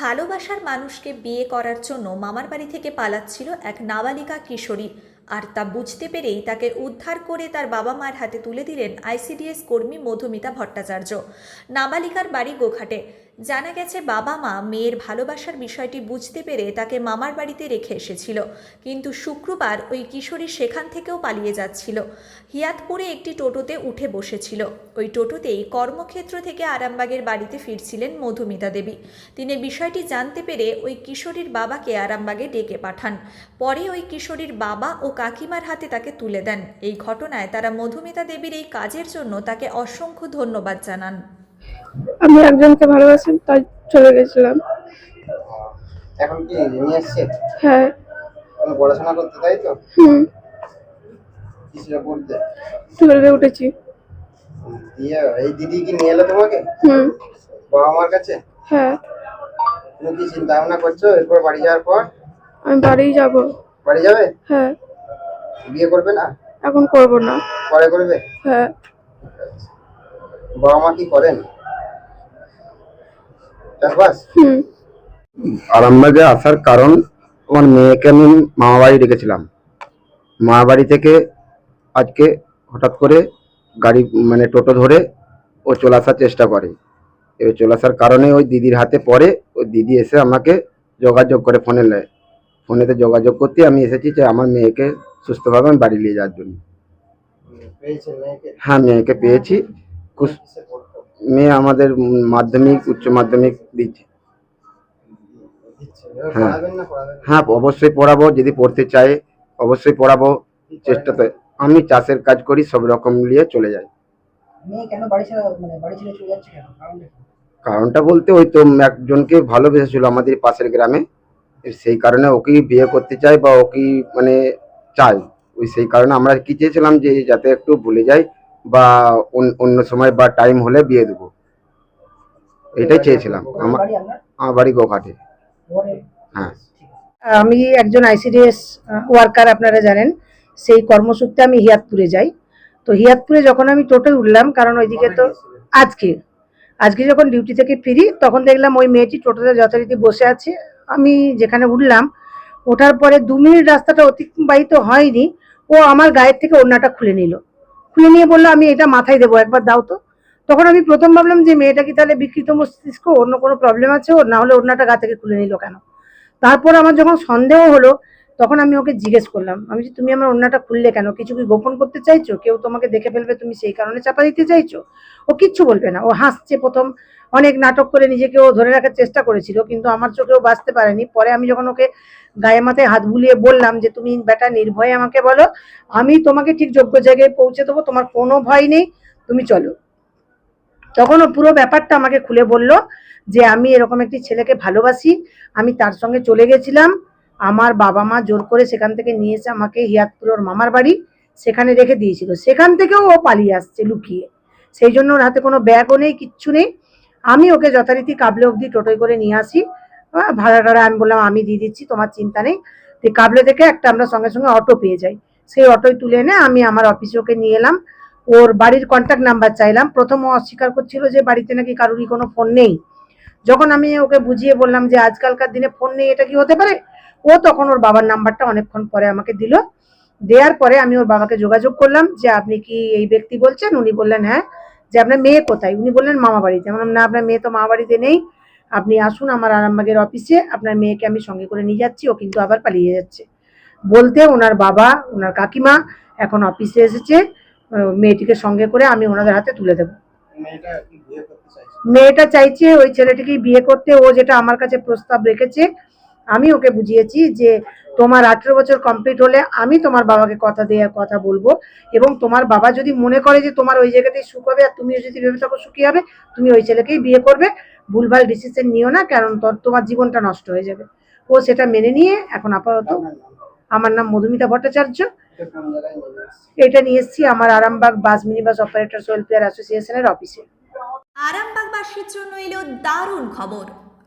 ভালোবাসার মানুষকে বিয়ে করার জন্য মামার বাড়ি থেকে পালাচ্ছিল এক নাবালিকা কিশোরী। আর তা বুঝতে পেরেই তাকে উদ্ধার করে তার বাবা মার হাতে তুলে দিলেন আইসিডিএস কর্মী মধুমিতা ভট্টাচার্য। নাবালিকার বাড়ি গোঘাটে। জানা গেছে বাবা মা মেয়ের ভালোবাসার বিষয়টি বুঝতে পেরে তাকে মামার বাড়িতে রেখে এসেছিল। কিন্তু শুক্রবার ওই কিশোরী সেখান থেকেও পালিয়ে যাচ্ছিল। হিয়াতপুরে একটি টোটোতে উঠে বসেছিল। ওই টোটোতেই কর্মক্ষেত্র থেকে আরামবাগের বাড়িতে ফিরছিলেন মধুমিতা দেবী। তিনি বিষয়টি জানতে পেরে ওই কিশোরীর বাবাকে আরামবাগে ডেকে পাঠান। পরে ওই কিশোরীর বাবা ও কাকিমার হাতে তাকে তুলে দেন। এই ঘটনায় তারা মধুমিতা দেবীর এই কাজের জন্য তাকে অসংখ্য ধন্যবাদ জানান। আমি একজনকে ভালোবাসি তাই চলে গেছিলাম। এখন কি নিয়ে এসছে? হ্যাঁ। তুমি পড়াশোনা করতে তাই তো? হুম। কিসে পড়তে। টুয়েলভে উঠেছি। দিয়ে এই দিদি কি নিয়ে এলো তোমাকে? হুম। বাবা মার কাছে? হ্যাঁ। তুমি কি চিন্তা ভাবনা করছ এরপর বাড়ি যাওয়ার পর? আমি বাড়ি যাব। বাড়ি যাবে? হ্যাঁ। বিয়ে করবে না? এখন করব না। পরে করবে? হ্যাঁ। বাবা মা কি করেন? চাষবাস? হুম। আরামবাগে আসার কারণ আমার মেয়েকে আমি মামা বাড়ি রেখেছিলাম মামা বাড়ি থেকে আজকে হঠাৎ করে গাড়ি মানে টোটো ধরে ও চলে আসার চেষ্টা করে। এবার চলে আসার কারণে ওই দিদির হাতে পড়ে ওই দিদি এসে আমাকে যোগাযোগ করে ফোনে নেয়। ফোনেতে যোগাযোগ করতে আমি এসেছি যে আমার মেয়েকে সুস্থভাবে আমি বাড়ি নিয়ে যাওয়ার জন্য। হ্যাঁ মেয়েকে পেয়েছি। মেয়ে আমাদের মাধ্যমিক উচ্চ মাধ্যমিক দিচ্ছে হ্যাঁ। হ্যাঁ অবশ্যই পড়াবো যদি পড়তে চায় অবশ্যই পড়াবো কি করেন? চেষ্টাতে আমি চাষের কাজ করি সব রকম নিয়ে চলে যাই মানে কারণটা বলতে ওই তো একজনকে ভালোবেসেছিল আমাদের পাশের গ্রামে সেই কারণে ওকেই বিয়ে করতে চাই বা ওকেই মানে চাই ওই সেই কারণে আমরা কি চেয়েছিলাম যে যাতে একটু ভুলে যাই বা অন- অন্য সময় বা টাইম হলে বিয়ে দেবো। এটাই চেয়েছিলাম। আমার আমার বাড়ি গোঘাটে। হ্যাঁ। আমি একজন আইসিডিএস ওয়ার্কার আপনারা জানেন। সেই কর্মসূত্রে আমি হিয়াতপুরে যাই। তো হিয়াতপুরে যখন আমি টোটোয় উঠলাম কারণ ওইদিকে তো আজকে। আজকে যখন ডিউটি থেকে ফিরি তখন দেখলাম ওই মেয়েটি টোটোতে যথারীতি বসে আছে। আমি যেখানে উঠলাম ওঠার পরে দু মিনিট রাস্তাটা অতিবাহিত হয়নি। ও আমার গায়ের থেকে ওড়নাটা খুলে নিল। খুলে নিয়ে বলল, আমি এটা মাথায় দেবো, একবার দাও তো। তখন আমি প্রথম ভাবলাম যে মেয়েটা কি তাহলে বিকৃত মস্তিষ্ক, অন্য কোনো প্রবলেম আছে ওর? না হলে অন্যটা গা থেকে খুলে নিল কেন? তারপর আমার যখন সন্দেহ হলো তখন আমি ওকে জিজ্ঞেস করলাম, আমি যে তুমি আমার অন্যটা খুললে কেন? কিছু কি গোপন করতে চাইছো? কেউ তোমাকে দেখে ফেলবে, তুমি সেই কারণে চাপা দিতে চাইছো? ও কিচ্ছু বলবে না। ও হাসছে প্রথম, অনেক নাটক করে নিজেকে ও ধরে রাখার চেষ্টা করেছিল, কিন্তু আমার চোখেও বাঁচতে পারেনি। পরে আমি যখন ওকে গায়ে মাথায় হাত বুলিয়ে বললাম যে, তুমি বেটা নির্ভয়ে আমাকে বলো, আমি তোমাকে ঠিক যোগ্য জায়গায় পৌঁছে দেবো, তোমার কোনো ভয় নেই, তুমি চলো। তখন ও পুরো ব্যাপারটা আমাকে খুলে বলল যে, আমি এরকম একটি ছেলেকে ভালোবাসি, আমি তার সঙ্গে চলে গেছিলাম আমার বাবা মা জোর করে সেখান থেকে নিয়ে এসে আমাকে হিয়াতপুর ওর মামার বাড়ি সেখানে রেখে দিয়েছিল। সেখান থেকেও ও পালিয়ে আসছে লুকিয়ে। সেই জন্য ওর হাতে কোনো ব্যাগও নেই, কিচ্ছু নেই। আমি ওকে যথারীতি কাবলে অবধি টোটোয় করে নিয়ে আসি। ভাড়া টাড়া আমি বললাম, আমি দিয়ে দিচ্ছি, তোমার চিন্তা নেই। তো কাবলে থেকে একটা আমরা সঙ্গে সঙ্গে অটো পেয়ে যাই। সেই অটোয় তুলে এনে আমি আমার অফিসে ওকে নিয়ে এলাম। ওর বাড়ির কন্ট্যাক্ট নাম্বার চাইলাম। প্রথম ও অস্বীকার করছিল যে বাড়িতে নাকি কারোরই কোনো ফোন নেই। যখন আমি ওকে বুঝিয়ে বললাম যে আজকালকার দিনে ফোন নেই, এটা কি হতে পারে? ও তখন ওর বাবার নাম্বারটা অনেকক্ষণ পরে আমাকে দিল। দেওয়ার পরে আমি ওর বাবাকে যোগাযোগ করলাম যে আপনি কি এই ব্যক্তি বলছেন? উনি বললেন হ্যাঁ। যে আপনার মেয়ে কোথায়? উনি বললেন মামা বাড়িতে। আমি বললাম না আপনার মেয়ে তো মামা বাড়িতে নেই। আপনি আসুন আমার আরামবাগের অফিসে। আপনার মেয়েকে আমি সঙ্গে করে নিয়ে যাচ্ছি। ও কিন্তু আবার পালিয়ে যাচ্ছে। বলতে ওনার বাবা ওনার কাকিমা এখন অফিসে এসেছে। মেয়েটিকে সঙ্গে করে আমি ওনাদের হাতে তুলে দেবো। মেয়েটা চাইছে? মেয়েটা চাইছে ওই ছেলেটিকে বিয়ে করতে। ও যেটা আমার কাছে প্রস্তাব রেখেছে আমি ওকে বুঝিয়েছি যে তোমার আঠেরো বছর কমপ্লিট হলে আমি তোমার বাবাকে কথা দিয়ে কথা বলব এবং তোমার বাবা যদি মনে করে যে তোমার ওই জায়গাতেই সুখ হবে আর তুমিও যদি ভেবে থাকো সুখী হবে তুমি ওই ছেলেকেই বিয়ে করবে। ভুলভাল ডিসিশন নিও না কারণ তোর তোমার জীবনটা নষ্ট হয়ে যাবে। ও সেটা মেনে নিয়ে এখন আপাতত আমার নাম মধুমিতা ভট্টাচার্য। এটা নিয়ে এসছে? আমার Arambagh bus mini bus operators welfare অ্যাসোসিয়েশনের অফিসে। আরামবাগবাসীর জন্য এলো দারুণ খবর।